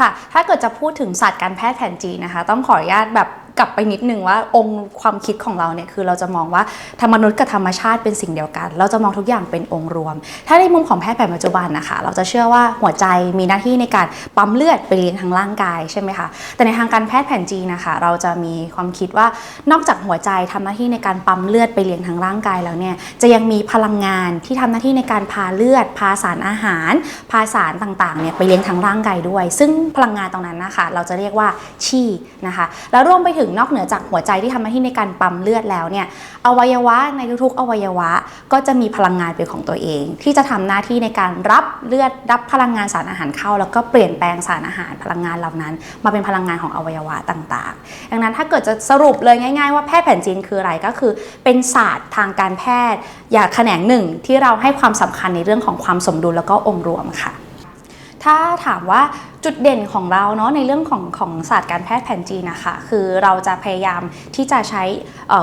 ค่ะ ถ้าเกิดจะพูดถึงศาสตร์การแพทย์แผนจีนนะคะ ต้องขออนุญาตแบบ กลับไปนิดนึงว่าองค์ความคิดของเราเนี่ยคือเราจะมองว่าธรรมนุษย์กับธรรมชาติเป็นสิ่งเดียวกัน เราจะมองทุกอย่างเป็นองค์รวม ถ้าในมุมของแพทย์แผนปัจจุบันนะคะ เราจะเชื่อว่าหัวใจมีหน้าที่ในการปั๊มเลือดไปเลี้ยงทางร่างกายใช่ไหมคะแต่ในทางการแพทย์แผนจีนนะคะ เราจะมีความคิดว่านอกจากหัวใจทำหน้าที่ในการปั๊มเลือดไปเลี้ยงทางร่างกายแล้วเนี่ยจะยังมีพลังงานที่ทำหน้าที่ในการพาเลือด พาสารอาหาร พาสารต่างๆเนี่ยไปเลี้ยงทางร่างกายด้วย ซึ่งพลังงานตรงนั้นนะคะ เราจะเรียกว่าชีนะคะ แล้วรวมไปถึงนอกเหนือจากหัวใจที่ทำหน้าที่ในการปั๊มเลือดแล้วเนี่ยอวัยวะในทุกๆ อวัยวะก็จะมีพลังงานเป็นของตัวเอง ที่จะทำหน้าที่ในการรับเลือดรับพลังงานสารอาหารเข้า แล้วก็เปลี่ยนแปลงสารอาหารพลังงานเหล่านั้น มาเป็นพลังงานของอวัยวะต่างๆ ดังนั้นถ้าเกิดจะสรุปเลยง่าย ๆ ว่าแพทย์แผนจีนคืออะไรก็คือ เป็นศาสตร์ทางการแพทย์ อย่างแขนงหนึ่งที่เราให้ความสำคัญในเรื่องของความสมดุลแล้วก็องค์รวมค่ะ ถ้าถามว่าจุดเด่นของเราเนาะในเรื่องของของศาสตร์การแพทย์แผนจีนนะคะคือเราจะพยายามที่จะใช้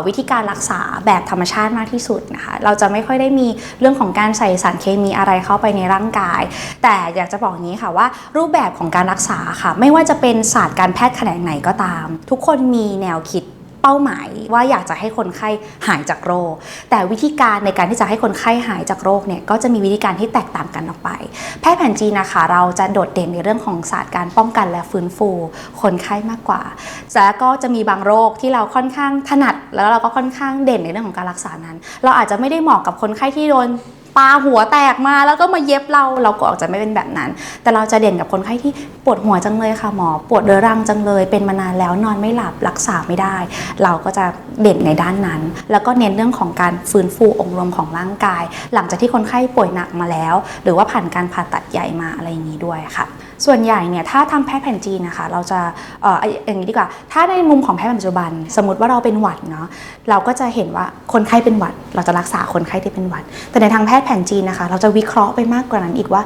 วิธีการรักษาแบบธรรมชาติมากที่สุดนะคะเราจะไม่ค่อยได้มีเรื่องของการใส่สารเคมีอะไรเข้าไปในร่างกาย แต่อยากจะบอกงนี้ค่ะว่า รูปแบบของการรักษาค่ะ ไม่ว่าจะเป็นศาสตร์การแพทย์แขนงไหนก็ตาม ทุกคนมีแนวคิด ป้าหมายว่าอยากจะให้คนไข้หายจากโรค แต่วิธีการในการที่จะให้คนไข้หายจากโรคเนี่ยก็จะมีวิธีการที่แตกต่างกันออกไป แพทย์แผนจีนนะคะ เราจะโดดเด่นในเรื่องของศาสตร์การป้องกันและฟื้นฟู คนไข้มากกว่าแล้วก็จะมีบางโรคที่เราค่อนข้างถนัด แล้วเราก็ค่อนข้างเด่นในเรื่องของการรักษานั้น เราอาจจะไม่ได้เหมาะกับคนไข้ที่โดน ปาหัวแตกมาแล้วก็มาเย็บเราเราก็อาจจะไม่เป็นแบบนั้น แต่เราจะเด่นกับคนไข้ที่ปวดหัวจังเลยค่ะหมอ ปวดเรื้อรังจังเลย เป็นมานานแล้วนอนไม่หลับรักษาไม่ได้ เราก็จะเด่นในด้านนั้น แล้วก็เน้นเรื่องของการฟื้นฟูองค์รวมของร่างกาย หลังจากที่คนไข้ป่วยหนักมาแล้ว หรือว่าผ่านการผ่าตัดใหญ่มาอะไรอย่างนี้ด้วยค่ะ ส่วนใหญ่เนี่ยถ้าทำแพทย์แผนจีนนะคะเราจะเอออย่างนี้ดีกว่า ถ้าในมุมของแพทย์ปัจจุบัน สมมติว่าเราเป็นหวัดเนาะเราก็จะเห็นว่าคนไข้เป็นหวัด เราจะรักษาคนไข้ที่เป็นหวัด แต่ในทางแพทย์แผนจีนนะคะ เราจะวิเคราะห์ไปมากกว่านั้นอีกว่า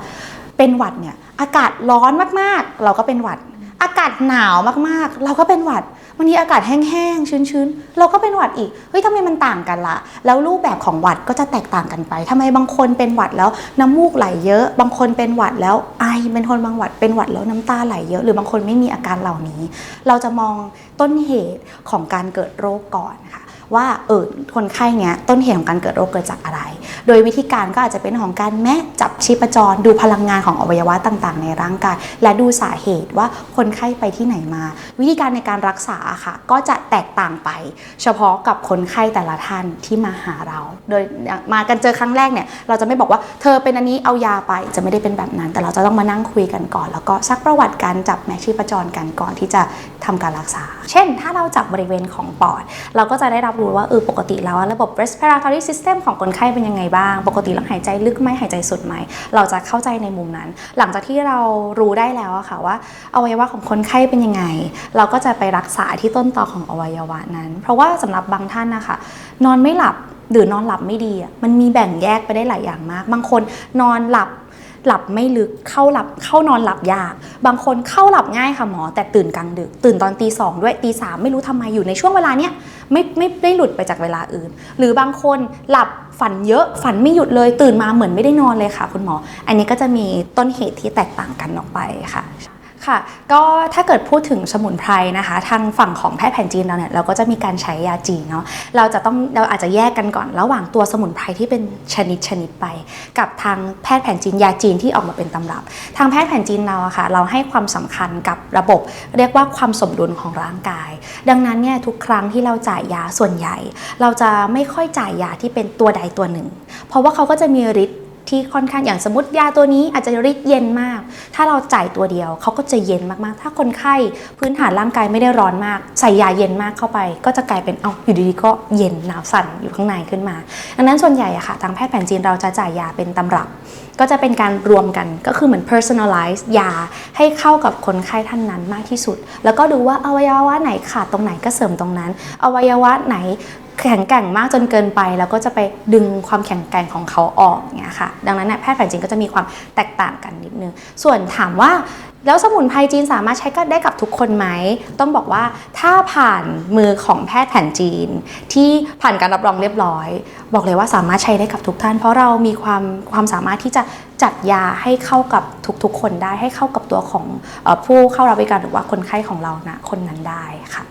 เป็นหวัดเนี่ยอากาศร้อนมากๆ เราก็เป็นหวัด อากาศหนาวมากๆ เราก็เป็นหวัดวันนี้อากาศแห้งๆ ชื้นๆ เราก็เป็นหวัดอีก เฮ้ยทำไมมันต่างกันละ แล้วรูปแบบของหวัดก็จะแตกต่างกันไปทำไมบางคนเป็นหวัดแล้วน้ำมูกไหลเยอะ บางคนเป็นหวัดแล้วไอ เป็นคนบางหวัดเป็นหวัดแล้วน้ำตาไหลเยอะ หรือบางคนไม่มีอาการเหล่านี้ เราจะมองต้นเหตุของการเกิดโรคก่อนค่ะ ว่าเออคนไข้เนี้ยต้นเหตุของการเกิดโรคเกิดจากอะไร โดยวิธีการก็อาจจะเป็นของการแมะจับชีพจร ดูพลังงานของอวัยวะต่างๆ ในร่างกาย และดูสาเหตุว่าคนไข้ไปที่ไหนมา วิธีการในการรักษาค่ะ ก็จะแตกต่างไป เฉพาะกับคนไข้แต่ละท่านที่มาหาเรา โดยมากันเจอครั้งแรกเนี่ยเราจะไม่บอกว่าเธอเป็นอันนี้เอายาไปจะไม่ได้เป็นแบบนั้น แต่เราจะต้องมานั่งคุยกันก่อน แล้วก็ซักประวัติการจับแมะชีพจรกันก่อนที่จะทำการรักษา เช่น ถ้าเราจับบริเวณของปอด เราก็จะได้รับรู้ว่าเออปกติแล้วระบบ respiratory system ของคนไข้เป็นยังไงบ้าง ปกติเราหายใจลึกไหมหายใจสุดไหม เราจะเข้าใจในมุมนั้น หลังจากที่เรารู้ได้แล้วอะค่ะว่าอวัยวะของคนไข้เป็นยังไง เราก็จะไปรักษาที่ต้นตอของอวัยวะนั้น เพราะว่าสำหรับบางท่านนะคะนอนไม่หลับหรือนอนหลับไม่ดีมันมีแบ่งแยกไปได้หลายอย่างมาก บางคนนอนหลับ หลับไม่ลึกเข้าหลับเข้านอนหลับยาก บางคนเข้าหลับง่ายค่ะหมอ แต่ตื่นกลางดึก ตื่นตอนตีสองด้วยตีสามไม่รู้ทำไมอยู่ในช่วงเวลาเนี้ยไม่ไม่ได้หลุดไปจากเวลาอื่น หรือบางคนหลับฝันเยอะฝันไม่หยุดเลยตื่นมาเหมือนไม่ได้นอนเลยค่ะ คุณหมอ อันนี้ก็จะมีต้นเหตุที่แตกต่างกันออกไปค่ะ ค่ะ ก็ถ้าเกิดพูดถึงสมุนไพรนะคะ ทางฝั่งของแพทย์แผนจีนเราเนี่ยเราก็จะมีการใช้ยาจีนเนาะเราจะต้องเราอาจจะแยกกันก่อนระหว่างตัวสมุนไพรที่เป็นชนิดชนิดไป กับทางแพทย์แผนจีนยาจีนที่ออกมาเป็นตำรับ ทางแพทย์แผนจีนเราอะค่ะ เราให้ความสำคัญกับระบบ เรียกว่าความสมดุลของร่างกาย ดังนั้นเนี่ยทุกครั้งที่เราจ่ายยาส่วนใหญ่ เราจะไม่ค่อยจ่ายยาที่เป็นตัวใดตัวหนึ่ง เพราะว่าเขาก็จะมีฤทธิ์ ที่ค่อนข้างอย่างสมมติยาตัวนี้อาจจะฤทธิ์เย็นมาก ถ้าเราจ่ายตัวเดียวเขาก็จะเย็นมากๆ ถ้าคนไข้พื้นฐานร่างกายไม่ได้ร้อนมาก ใส่ยาเย็นมากเข้าไป ก็จะกลายเป็นเอาอยู่ดีๆก็เย็นหนาวสั่นอยู่ข้างในขึ้นมา ดังนั้นส่วนใหญ่อะค่ะทางแพทย์แผนจีนเราจะจ่ายยาเป็นตำรับ ก็จะเป็นการรวมกันก็คือเหมือน personalize ยาให้เข้ากับคนไข้ท่านนั้นมากที่สุด แล้วก็ดูว่าอวัยวะไหนขาดตรงไหนก็เสริมตรงนั้น อวัยวะไหน แข็งแกร่งมากจนเกินไป แล้วก็จะไปดึงความแข็งแกร่งของเขาออกเนี่ยค่ะ ดังนั้นแพทย์แผนจีนก็จะมีความแตกต่างกันนิดนึง ส่วนถามว่าแล้วสมุนไพรจีนสามารถใช้กันได้กับทุกคนไหม ต้องบอกว่าถ้าผ่านมือของแพทย์แผนจีน ที่ผ่านการรับรองเรียบร้อย บอกเลยว่าสามารถใช้ได้กับทุกท่าน เพราะเรามีความความสามารถที่จะจัดยาให้เข้ากับทุกๆ คนได้ให้เข้ากับตัวของผู้เข้ารับบริการหรือว่าคนไข้ของเรานะคนนั้นได้ค่ะ